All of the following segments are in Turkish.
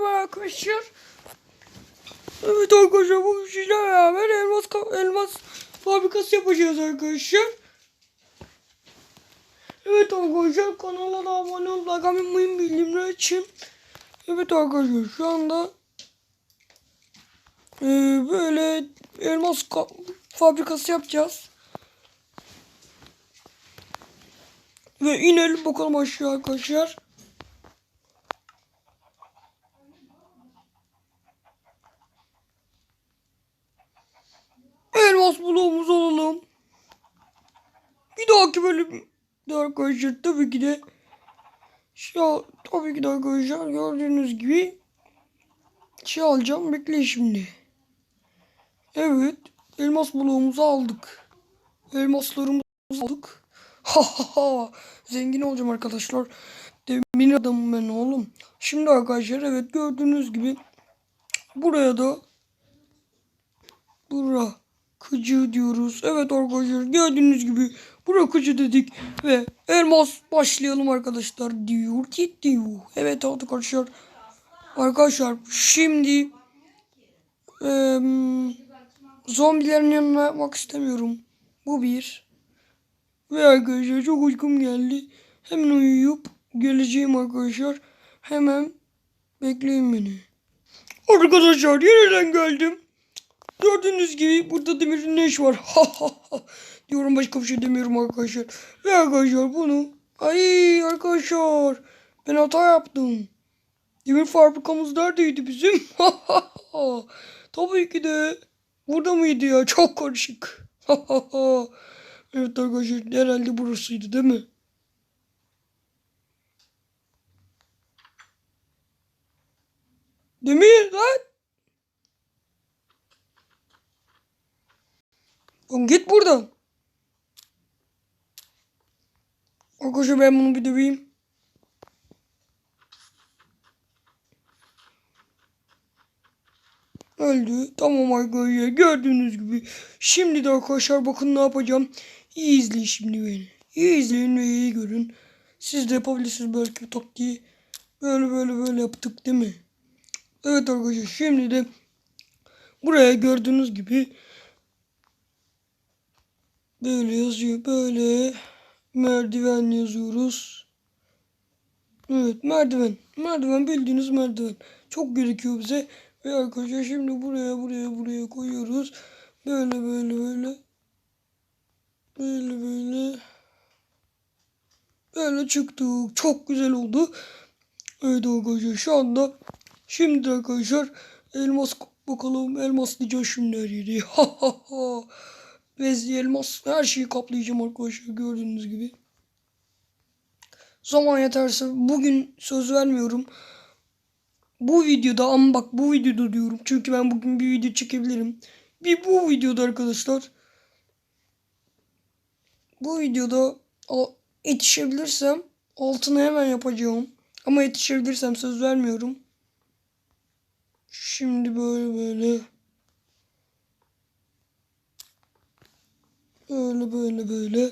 merhaba arkadaşlar. Evet arkadaşlar bu sizlerle beraber elmas, elmas fabrikası yapacağız arkadaşlar. Evet arkadaşlar kanala da abone olup like atmayı bildirimleri açın. Evet arkadaşlar şu anda e, böyle elmas ka- fabrikası yapacağız. Ve inelim bakalım aşağı arkadaşlar. Elmas bloğumuzu alalım. Bir dahaki bölümde arkadaşlar tabii ki de ya tabii ki de arkadaşlar gördüğünüz gibi şey alacağım. Bekleyin şimdi. Evet. Elmas bloğumuzu aldık. Elmaslarımızı aldık. Ha ha. Zengin olacağım arkadaşlar. Demin adamım ben oğlum. Şimdi arkadaşlar evet gördüğünüz gibi buraya da Bura kıcı diyoruz. Evet arkadaşlar gördüğünüz gibi bura kıcı dedik ve elmas başlayalım arkadaşlar diyor ki diyor. Evet arkadaşlar arkadaşlar şimdi eee zombilerin yanına yapmak istemiyorum. Bu bir. Ve arkadaşlar çok uykum geldi. Hemen uyuyup geleceğim arkadaşlar. Hemen bekleyin beni. Arkadaşlar yeniden geldim. Gördüğünüz gibi burada demirin ne iş var? Diyorum başka bir şey demiyorum arkadaşlar. Ve arkadaşlar bunu ay arkadaşlar ben hata yaptım. Demir fabrikamız neredeydi bizim? Tabii ki de burada mıydı ya? Çok karışık. Evet arkadaşlar herhalde burasıydı değil mi? Demir lan. Oğlum git buradan. Arkadaşlar ben bunu bir döveyim. Öldü. Tamam arkadaşlar gördüğünüz gibi. Şimdi de arkadaşlar bakın ne yapacağım. İyi izleyin şimdi beni. İyi izleyin ve iyi görün. Siz de yapabilirsiniz belki taktiği. Böyle böyle böyle yaptık değil mi? Evet arkadaşlar şimdi de buraya gördüğünüz gibi Böyle yazıyor. Böyle merdiven yazıyoruz. Evet merdiven. Merdiven bildiğiniz merdiven. Çok gerekiyor bize. Ve arkadaşlar şimdi buraya buraya buraya koyuyoruz. Böyle böyle böyle. Böyle böyle. Böyle çıktık. Çok güzel oldu. Evet arkadaşlar şu anda şimdi arkadaşlar elmas bakalım elmaslayacağız şimdi her yeri. Ha ha ha. Vezli elmas her şeyi kaplayacağım arkadaşlar gördüğünüz gibi. Zaman yeterse bugün söz vermiyorum. Bu videoda ama bak bu videoda diyorum. Çünkü ben bugün bir video çekebilirim. Bir bu videoda arkadaşlar. Bu videoda o yetişebilirsem altını hemen yapacağım. Ama yetişebilirsem söz vermiyorum. Şimdi böyle böyle. Böyle böyle böyle.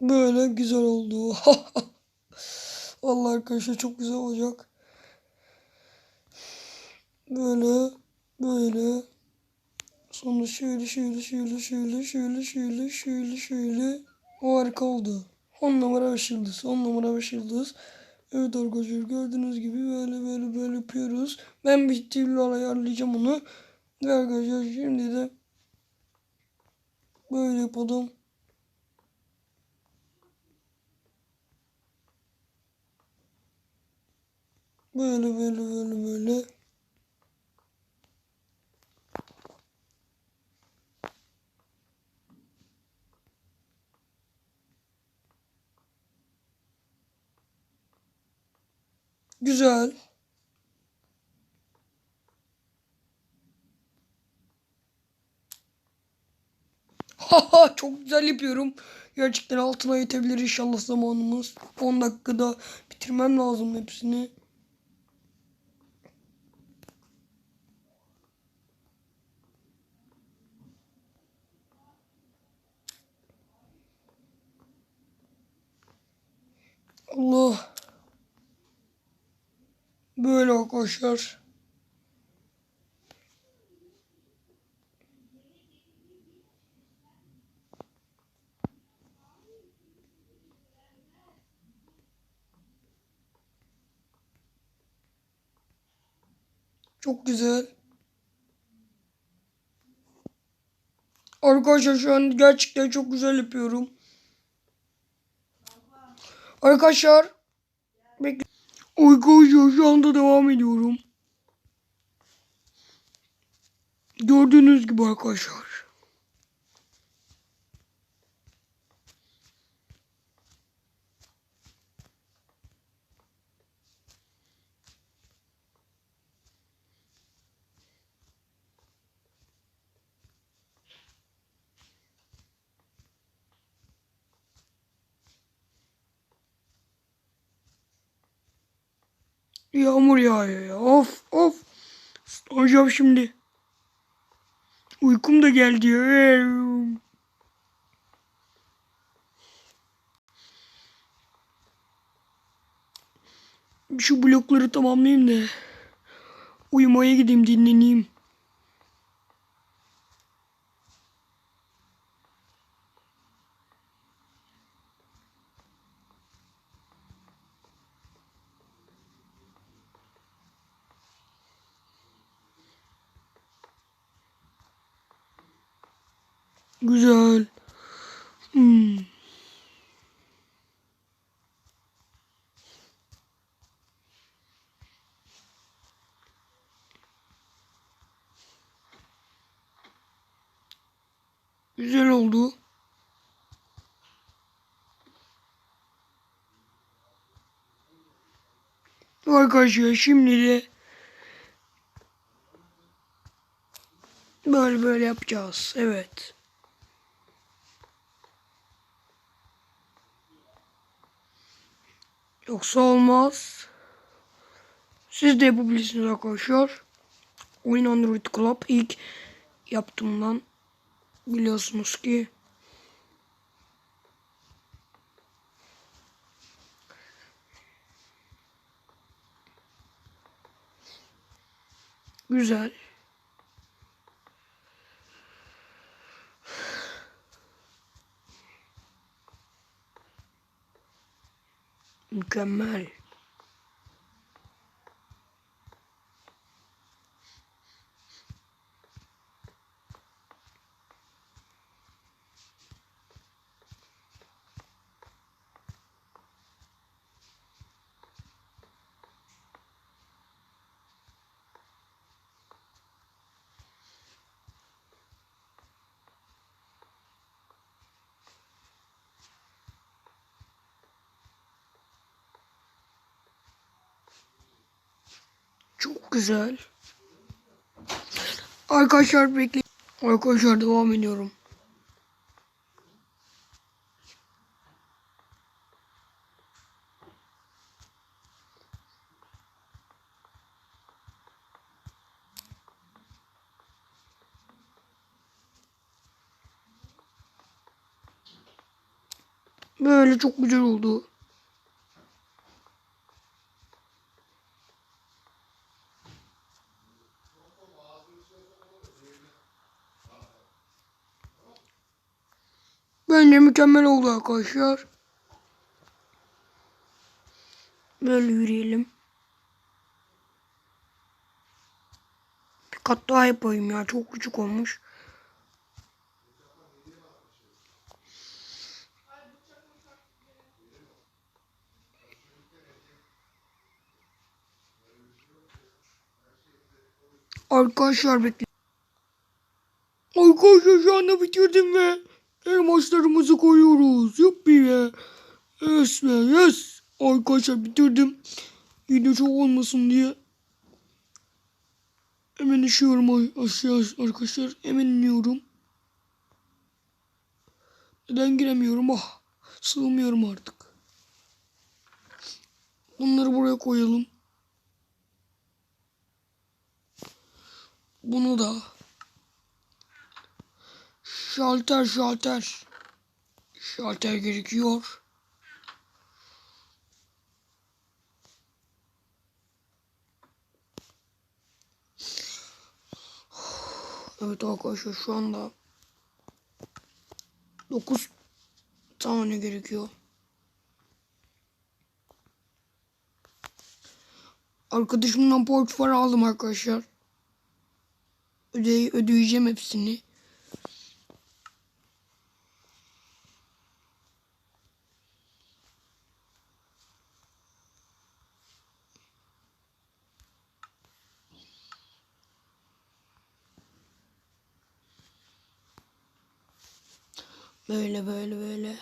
Böyle güzel oldu. Vallahi arkadaşlar çok güzel olacak. Böyle böyle. Sonra şöyle şöyle şöyle şöyle şöyle şöyle şöyle şöyle. O harika oldu. 10 numara 5 yıldız. 10 numara 5 yıldız. Evet arkadaşlar gördüğünüz gibi böyle böyle böyle yapıyoruz. Ben bir türlü ayarlayacağım onu. Ve arkadaşlar şimdi de böyle yapalım. Böyle böyle böyle böyle. Güzel. Haha çok güzel yapıyorum. Gerçekten altına yetebilir inşallah zamanımız. 10 dakikada bitirmem lazım hepsini. Allah. Böyle arkadaşlar. Çok güzel. Arkadaşlar şu an gerçekten çok güzel yapıyorum. Arkadaşlar bekle. Arkadaşlar şu anda devam ediyorum. Gördüğünüz gibi arkadaşlar. Yağmur yağıyor ya. Of of. Islanacağım şimdi. Uykum da geldi. Şu blokları tamamlayayım da. Uyumaya gideyim dinleneyim. Güzel. Hmm. Güzel oldu. Arkadaşlar şimdi de böyle böyle yapacağız. Evet. Yoksa olmaz. Siz de yapabilirsiniz arkadaşlar. Oyun Android Club ilk yaptığımdan biliyorsunuz ki güzel. Mükemmel. Çok güzel. Arkadaşlar bekleyin. Arkadaşlar devam ediyorum. Böyle çok güzel oldu. Mükemmel oldu arkadaşlar. Böyle yürüyelim. Bir kat daha yapayım ya. Çok küçük olmuş. Arkadaşlar bekle. Arkadaşlar şu anda bitirdim ve elmaslarımızı koyuyoruz. Yuppi be. Yes be yes. Arkadaşlar bitirdim. Video çok olmasın diye. Hemen işiyorum aşağı arkadaşlar. Hemen iniyorum. Neden giremiyorum? Ah. Sığmıyorum artık. Bunları buraya koyalım. Bunu da. Şalter şalter. Şalter gerekiyor. Evet arkadaşlar şu anda 9 tane gerekiyor. Arkadaşımdan borç para aldım arkadaşlar. Öde ödeyeceğim hepsini. Böyle böyle böyle.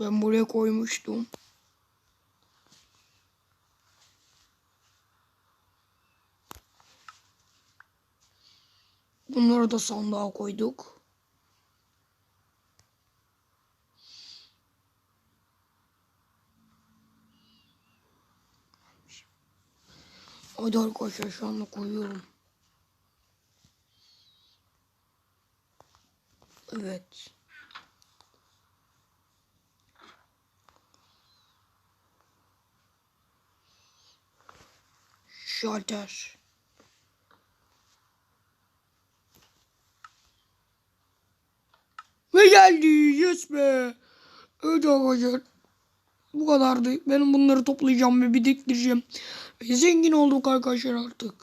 Ben buraya koymuştum. Bunları da sandığa koyduk. Hadi arkadaşlar şu anda koyuyorum. Evet. Şalter. Ve geldi. Yes be. Evet arkadaşlar. Bu kadardı. Benim bunları toplayacağım ve biriktireceğim. Ve zengin olduk arkadaşlar artık.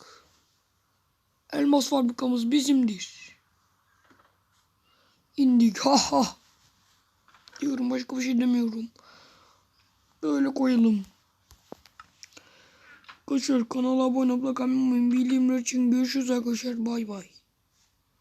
Elmas fabrikamız bizimdir. İndik. Ha ha. Diyorum başka bir şey demiyorum. Böyle koyalım. Arkadaşlar kanala abone olmayı, bildirimler için görüşürüz arkadaşlar. Bay bay.